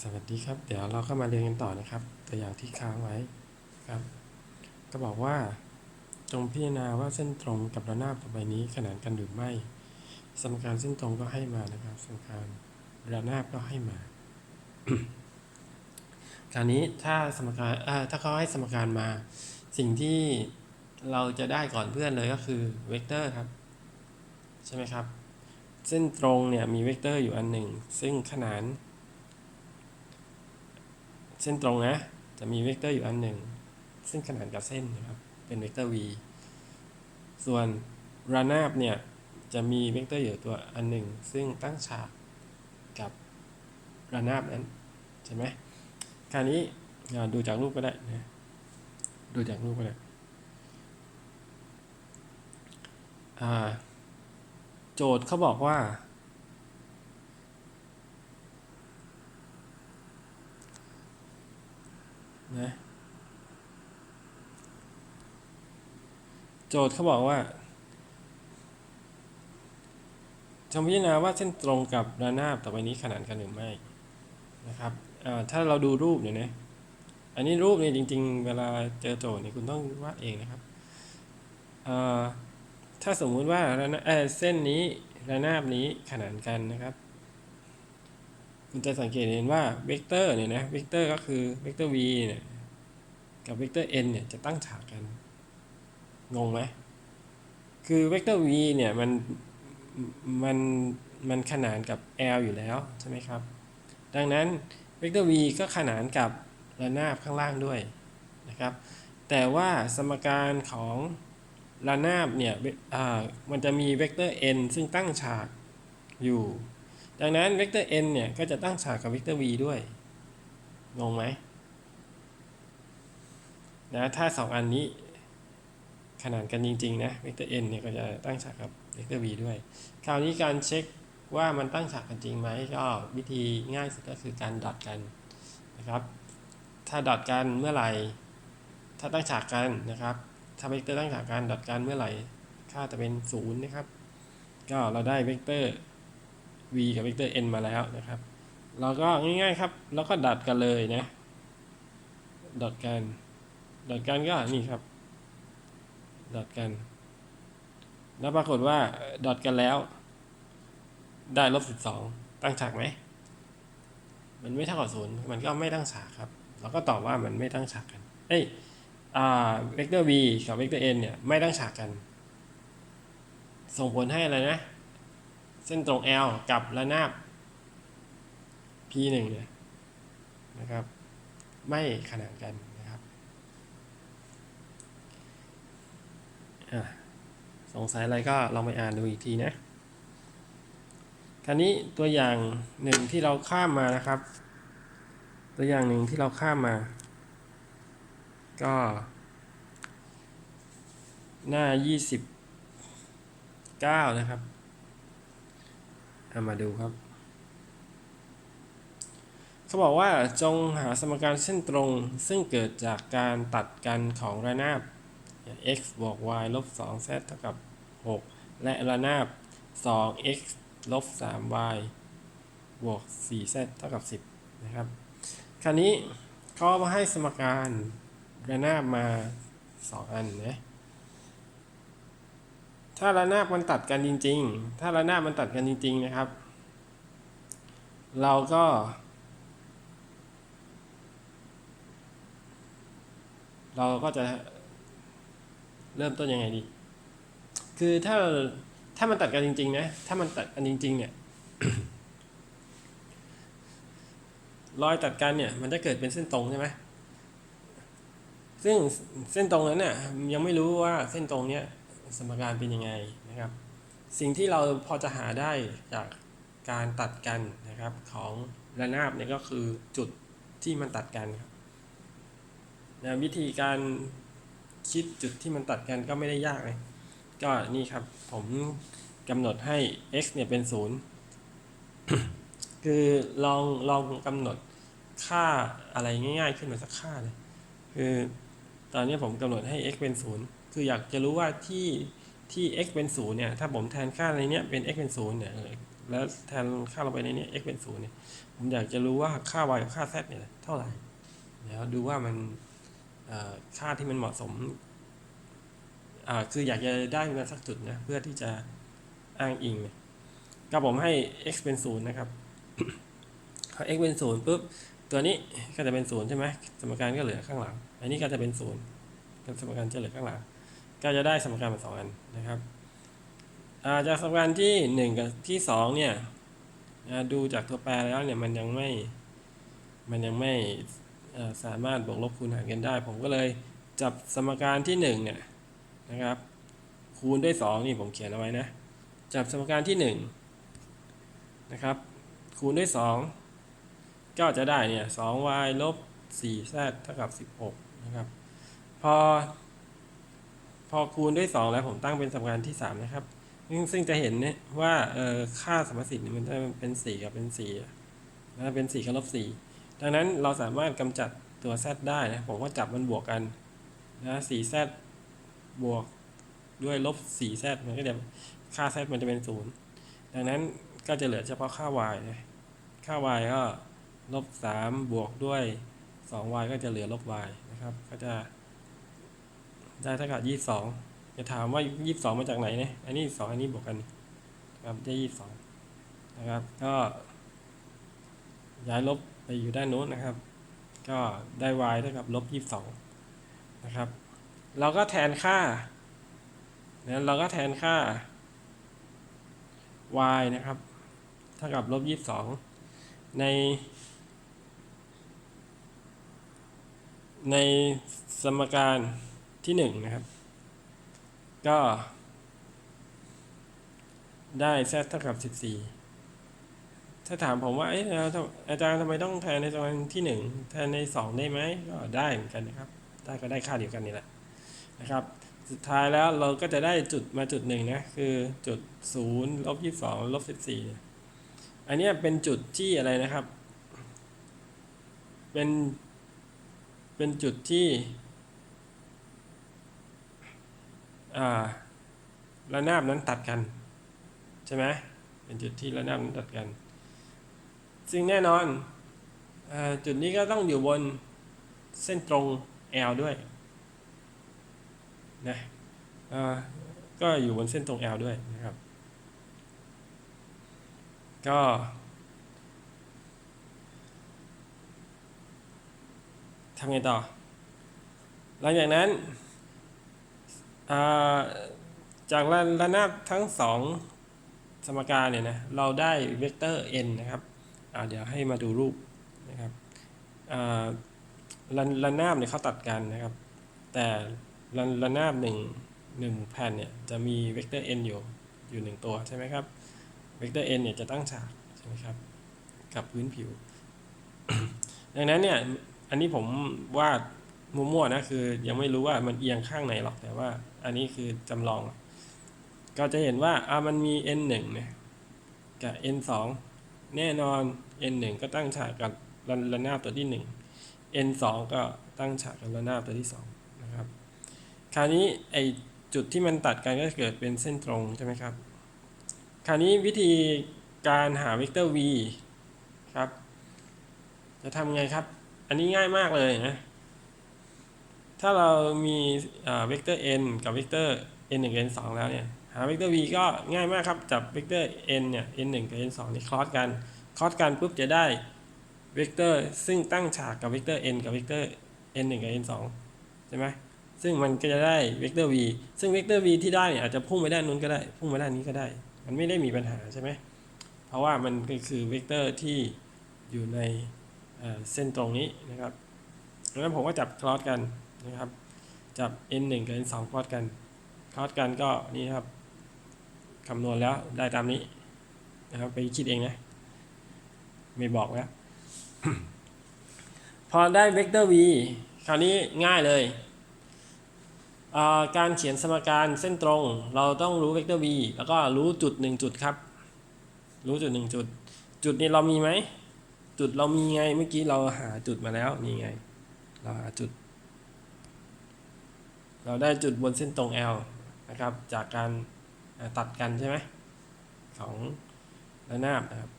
สวัสดีครับ เดี๋ยวเราก็มาเรียนกันต่อนะครับ ตัวอย่างที่ค้างไว้ครับ ก็บอกว่า จงพิจารณาว่าเส้นตรงกับระนาบต่อไปนี้ขนานกันหรือไม่ สมการเส้นตรงก็ให้มานะครับ สมการระนาบก็ให้มา คราวนี้ถ้าสมการถ้าเขาให้สมการมา สิ่งที่เราจะได้ก่อนเพื่อนเลยก็คือเวกเตอร์ครับ ใช่ไหมครับ เส้นตรงเนี่ยมีเวกเตอร์อยู่อันหนึ่ง ซึ่งขนาน เส้นตรงนะ จะมีเวกเตอร์อยู่อันหนึ่ง ซึ่งขนานกับเส้นนะครับ เป็นเวกเตอร์ v ส่วนระนาบเนี่ยจะมีเวกเตอร์อยู่ตัวอันหนึ่ง ซึ่งตั้งฉากกับระนาบนั้นใช่ไหมคราวนี้ดูจากรูปก็ได้นะดูจากรูปก็ได้อ่าโจทย์เขาบอกว่า นะโจทย์เขาบอกว่าจงพิจารณาว่าเส้นตรงกับระนาบต่อไปนี้ขนานกันหรือไม่นะครับถ้าเราดูรูปเนี่ยนะอันนี้รูปเนี่ยจริง ๆ เวลาเจอโจทย์เนี่ยคุณต้องวาดเองนะครับถ้าสมมุติว่าระนาเเส้นนี้ระนาบนี้ขนานกันนะครับ คุณจะสังเกตเห็นว่าเวกเตอร์เนี่ยนะเวกเตอร์ก็คือเวกเตอร์ v เนี่ยกับเวกเตอร์ n เนี่ยจะตั้งฉากกัน งงไหมคือเวกเตอร์ v เนี่ยมันมันมันขนานกับ l อยู่แล้วใช่ไหมครับ ดังนั้นเวกเตอร์ v ก็ขนานกับระนาบข้างล่างด้วยนะครับ แต่ว่าสมการของระนาบเนี่ยอ่ามันจะมีเวกเตอร์ n ซึ่งตั้งฉากอยู่ ดังนั้นเวกเตอร์ n เนี่ยก็จะตั้งฉากกับเวกเตอร์ v ด้วย งงไหมนะถ้าสองอันนี้ขนานกันจริง ๆ นะเวกเตอร์ n เนี่ยก็จะตั้งฉากกับเวกเตอร์ v ด้วย คราวนี้การเช็คว่ามันตั้งฉากกันจริงไหมก็วิธีง่ายสุดก็คือการดอทกันนะครับ ถ้าดอทกันเมื่อไหร่ ถ้าตั้งฉากกันนะครับ ถ้าเวกเตอร์ตั้งฉากกันดอทกันเมื่อไหร่ ค่าจะเป็นศูนย์นะครับ ก็เราได้เวกเตอร์ v กับเวกเตอร์ n มาแล้วนะครับ เราก็ง่ายๆครับเราก็ดอทกันเลยนะดอทกันดอทกันก็นี่ครับดอทกัน แล้วปรากฏว่าดอทกันแล้ว ได้ลบสิบสองตั้งฉากไหม มันไม่เท่ากับศูนย์มันก็ไม่ตั้งฉากครับ เราก็ตอบว่ามันไม่ตั้งฉากกัน เอ้ยอ่าเวกเตอร์ v กับเวกเตอร์ n เนี่ยไม่ตั้งฉากกัน ส่งผลให้อะไรนะ เส้นตรง L กับระนาบ p หนึ่งเนี่ยนะครับ ไม่ขนานกันนะครับสงสัยอะไรก็ลองไปอ่านดูอีกทีนะคราวนี้ตัวอย่างหนึ่งที่เราข้ามมานะครับ ตัวอย่างหนึ่งที่เราข้ามมา ก็ หน้า 29 นะครับ เอามาดูครับเขาบอกว่าจงหาสมการเส้นตรงซึ่งเกิดจากการตัดกันของระนาบ x บวก y ลบ 2z เท่ากับ 6 และระนาบ 2x ลบ 3y บวก 4z เท่ากับ 10 นะครับ คราวนี้เขามาให้สมการระนาบมา 2 อันนะ ถ้าระนาบมันตัดกันจริง ๆ ถ้าระนาบมันตัดกันจริง ๆ นะครับ เราก็ เราก็จะเริ่มต้นยังไงดี คือถ้าถ้ามันตัดกันจริง ๆ นะ ถ้ามันตัดกันจริง ๆ เนี่ยรอยตัดกันเนี่ย มันจะเกิดเป็นเส้นตรงใช่ไหมซึ่งเส้นตรงนั้นเนี่ยยังไม่รู้ว่าเส้นตรงเนี้ย สมการเป็นยังไงนะครับ สิ่งที่เราพอจะหาได้จากการตัดกันนะครับของระนาบเนี่ยก็คือจุดที่มันตัดกันครับนะวิธีการคิดจุดที่มันตัดกันก็ไม่ได้ยากเลย ก็นี่ครับผมกำหนดให้ x เนี่ยเป็นศูนย์คือลองลองกำหนดค่าอะไรง่ายๆ ขึ้นมาสักค่าเลยคือตอนนี้ผมกำหนดให้ x เป็นศูนย์ คืออยากจะรู้ว่าที่ที่ x เป็นศูนย์เนี่ย ถ้าผมแทนค่าอะไรเนี้ยเป็น x เป็นศูนย์เนี่ย แล้วแทนค่าลงไปในนี้ x เป็นศูนย์เนี่ย ผมอยากจะรู้ว่าค่า y กับค่า z เนี่ยเท่าไหร่เดี๋ยวดูว่ามันค่าที่มันเหมาะสม คืออยากจะได้มาสักจุดนะ เพื่อที่จะอ้างอิงเนี่ยก็ผมให้ x เป็นศูนย์นะครับพอ x เป็นศูนย์ปุ๊บ ตัวนี้ก็จะเป็นศูนย์ใช่ไหมสมการก็เหลือข้างหลัง อันนี้ก็จะเป็นศูนย์สมการจะเหลือข้างหลัง ก็จะได้สมการมาสองอันนะครับาจากสมการที่หนึ่งกับที่สองเนี่ยดูจากตัวแปรแล้วเนี่ยมันยังไม่มันยังไม่าสามารถบวกลบคูณหารกันได้ ผมก็เลยจับสมการที่หนึ่งเนี่ยนะครับคูณด้วยสองนี่ผมเขียนเอาไว้นะ จับสมการที่หนึ่งนะครับ คูณด้วยสองก็จะได้เนี่ยสอง y ลบสี่ z เท่ากับสิบหกนะครับ พอ พอคูณด้วย 2 แล้วผมตั้งเป็นสมการที่ 3 นะครับ ซึ่งซึ่งจะเห็นเนี่ยว่าเออค่าสมมติเนี่ยมันจะเป็น4กับเป็น4นะเป็น4กับลบ4ดังนั้นเราสามารถกำจัดตัว z ได้นะผมก็จับมันบวกกันนะ 4z บวกด้วยลบ 4z มันก็จะค่า z มันจะเป็น 0 ดังนั้นก็จะเหลือเฉพาะค่า y นะค่า y ก็ลบ3บวกด้วย 2y ก็จะเหลือลบ y นะครับ ก็จะ ได้เท่ากับยี่สิบสองจะถามว่ายี่สิบสองมาจากไหนเนี่ยอันนี้สองอันนี้บวกกันครับได้ยี่สิบสองนะครับ ก็ ย้ายลบไปอยู่ด้านโน้นนะครับ ก็ได้ y เท่ากับลบยี่สิบสองนะครับ เราก็แทนค่านะเราก็แทนค่า y นะครับ เท่ากับลบยี่สิบสองในในสมการ ที่หนึ่งนะครับ ก็ ได้ z เท่ากับสิบสี่ถ้าถามผมว่าเอ๊ะอาจารย์ทำไมต้องแทนในสมการที่หนึ่งแทนในสองได้ไหมก็ได้เหมือนกันนะครับ ได้ก็ได้ค่าเดียวกันนี่แหละนะครับ สุดท้ายแล้วเราก็จะได้จุดมาจุดหนึ่งนะ คือจุดศูนย์ลบยี่สิบสองลบสิบสี่อันนี้เป็นจุดที่อะไรนะครับ เป็น เป็นจุดที่ อ่า ระนาบนั้นตัดกัน ใช่ไหมเป็นจุดที่ระนาบนั้นตัดกัน ซึ่งแน่นอนอจุดนี้ก็ต้องอยู่บนเส้นตรง L ด้วยนะก็อยู่บนเส้นตรง L ด้วยนะครับ ก็ทำไงต่อ หลังจากนั้น จากระะนาบทั้งสองสมการเนี่ยนะเราได้เวกเตอร์ n นะครับเดี๋ยวให้มาดูรูปนะครับระระนาบเนี่ยเขาตัดกันนะครับ แต่ระระนาบหนึ่งหนึ่งแผ่นเนี่ยจะมีเวกเตอร์ n อยู่อยู่หนึ่งตัวใช่ไหมครับเวกเตอร์ n เนี่ยจะตั้งฉากใช่ไหมครับกับพื้นผิว ดังนั้นเนี่ยอันนี้ผมวาด มั่วๆนะคือ ยังไม่รู้ว่ามันเอียงข้างไหนหรอกแต่ว่า อันนี้คือจำลอง ก็จะเห็นว่าอ่ามันมี n 1เนี่ยกับ n 2แน่นอน n 1ก็ตั้งฉากกับระระนาบตัวที่ 1 n 2ก็ตั้งฉากกับระนาบตัวที่2นะครับคราวนี้ไอจุดที่มันตัดกันก็เกิดเป็นเส้นตรงใช่ไหมครับ คราวนี้วิธีการหาเวกเตอร์ v ครับ จะทำไงครับ อันนี้ง่ายมากเลยนะ ถ้าเรามีเวกเตอร์ n กับเวกเตอร์ n 1 n 2แล้วเนี่ยหาเวกเตอร์ v ก็ง่ายมากครับ จับเวกเตอร์ n เนี่ย n 1กับ n 2นี่คลอสกัน คลอสกันปุ๊บจะได้เวกเตอร์ ซึ่งตั้งฉากกับเวกเตอร์ n กับเวกเตอร์ n 1กับ n 2ใช่ไหมซึ่งมันก็จะได้เวกเตอร์ v ซึ่งเวกเตอร์ v ที่ได้เนี่ยอาจจะพุ่งไปด้านนู้นก็ได้ พุ่งไปด้านนี้ก็ได้ มันไม่ได้มีปัญหาใช่ไหมเพราะว่ามันก็คือเวกเตอร์ที่อยู่ในเอ่อเส้นตรงนี้นะครับดังนั้นผมก็จับคลอสกัน นะครับ จับ n 1กับ n 2คอสกันคอสกันก็นี่ครับคำนวณแล้วได้ตามนี้นะครับไปคิดเองนะ ไม่บอกแล้ว พอได้เวกเตอร์ v คราวนี้ง่ายเลยอ่าการเขียนสมการเส้นตรง เราต้องรู้เวกเตอร์ v แล้วก็รู้จุดหนึ่งจุดครับ รู้จุดหนึ่งจุด จุดนี้เรามีไหม จุดเรามีไง เมื่อกี้เราหาจุดมาแล้ว นี่ไง เราหาจุด เราได้จุดบนเส้นตรง L นะครับ จากการตัดกันใช่ไหมของระนาบนะครับ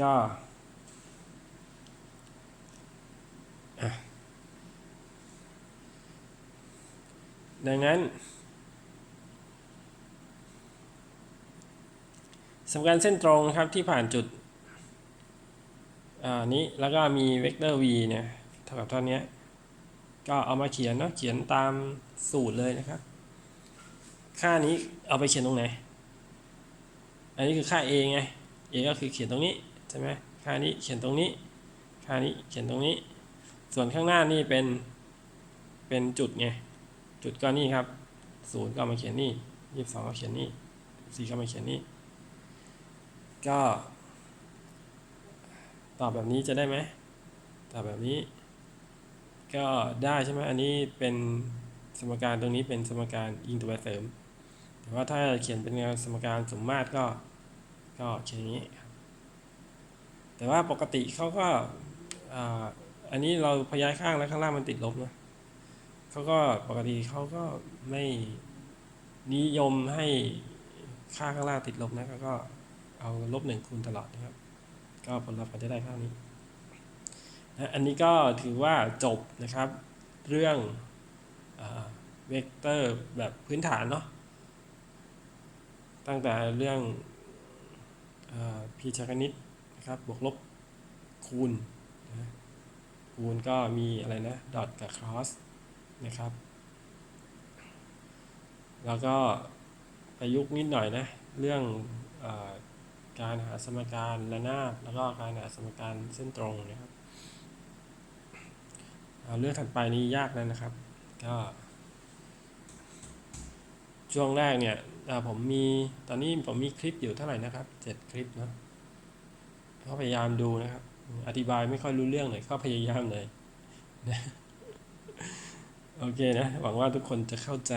ก็ดังนั้นสมการเส้นตรงครับที่ผ่านจุดอ่านี้แล้วก็มีเวกเตอร์ v เนี่ยเท่ากับเท่านี้ ก็เอามาเขียนเนาะเขียนตามสูตรเลยนะครับ ค่านี้เอาไปเขียนตรงไหน อันนี้คือค่า a ไง a ก็คือเขียนตรงนี้ใช่ไหมค่านี้เขียนตรงนี้ ค่านี้เขียนตรงนี้ ส่วนข้างหน้านี่เป็นเป็นจุดไง จุดก็นี่ครับศูนย์ก็มาเขียนนี่ยี่สิบสองก็เขียนนี่สี่ก็มาเขียนนี่ก็ตอบแบบนี้จะได้ไหมตอบแบบนี้ ก็ได้ใช่ไหมอันนี้เป็นสมการตรงนี้เป็นสมการยิงตัวเสริม แต่ว่าถ้าเขียนเป็นสมการสมมาตรก็ก็เขียนอย่างนี้ครับแต่ว่าปกติเขาก็อ่าอันนี้เราพย้ายข้างแล้วข้างล่างมันติดลบนะเขาก็ปกติเขาก็ไม่นิยมให้ค่าข้างล่างติดลบนะเขาก็เอาลบหนึ่งคูณตลอดนะครับ ก็ผลลัพธ์ก็จะได้เท่านี้ อันนี้ก็ถือว่าจบนะครับ เรื่องเวกเตอร์แบบพื้นฐานเนาะตั้งแต่เรื่องพีชคณิตนะครับบวกลบคูณนะคูณก็มีอะไรนะดอทกับครอสนะครับ แล้วก็ประยุกต์นิดหน่อยนะ เรื่องอการหาสมการระนาบแล้วก็การหาสมการเส้นตรงนะครับ เรื่องถัดไปนี้ยากแล้วนะครับ ก็ช่วงแรกเนี่ยผมมีตอนนี้ผมมีคลิปอยู่เท่าไหร่นะครับเจ็ดคลิปเนาะก็พยายามดูนะครับ อธิบายไม่ค่อยรู้เรื่องเลยก็พยายามเลยโอเคนะ หวังว่าทุกคนจะเข้าใจ